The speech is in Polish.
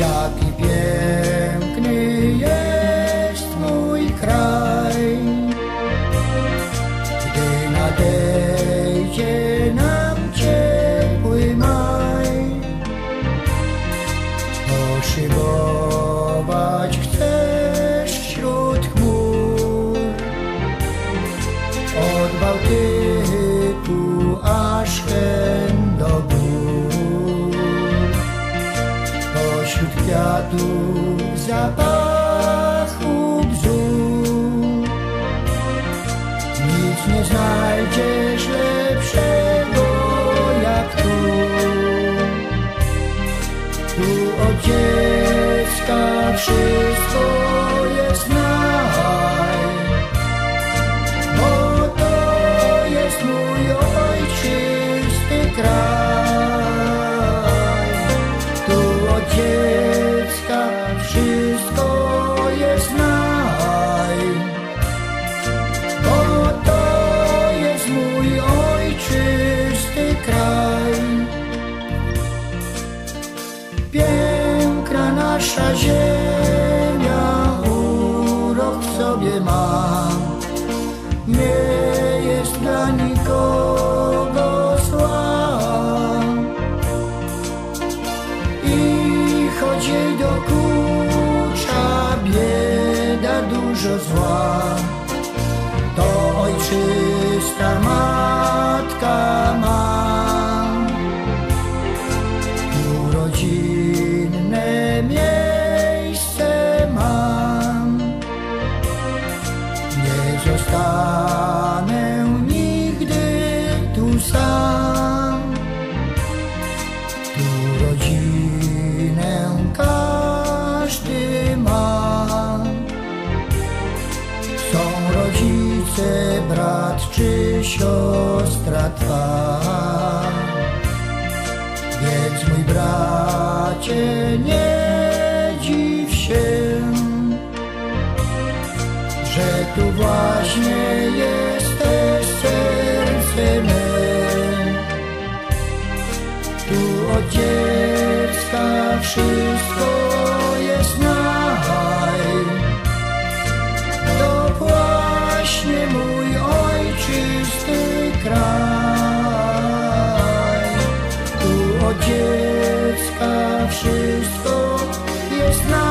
jaki piękny jest mój kraj. Gdy nadejdzie nam ciepły maj, poszybować chcesz wśród chmur od Bałtyku. Kwiatów zapachu bzdur nic nie znajdziesz lepszego jak tu. Tu od dziecka wszystko nasza ziemia, urok w sobie ma. Nie jest dla nikogo zła. I choć jej dokucza bieda dużo zła, to ojczysta matka rodzinne miejsce mam. Nie zostanę nigdy tu sam. Tu rodzinę każdy ma. Są rodzice, brat czy siostra. Mój bracie, nie dziw się, że tu właśnie jesteś serce me. Tu od dziecka wszystko jest naj. To właśnie mój ojczysty kraj. esto y nada.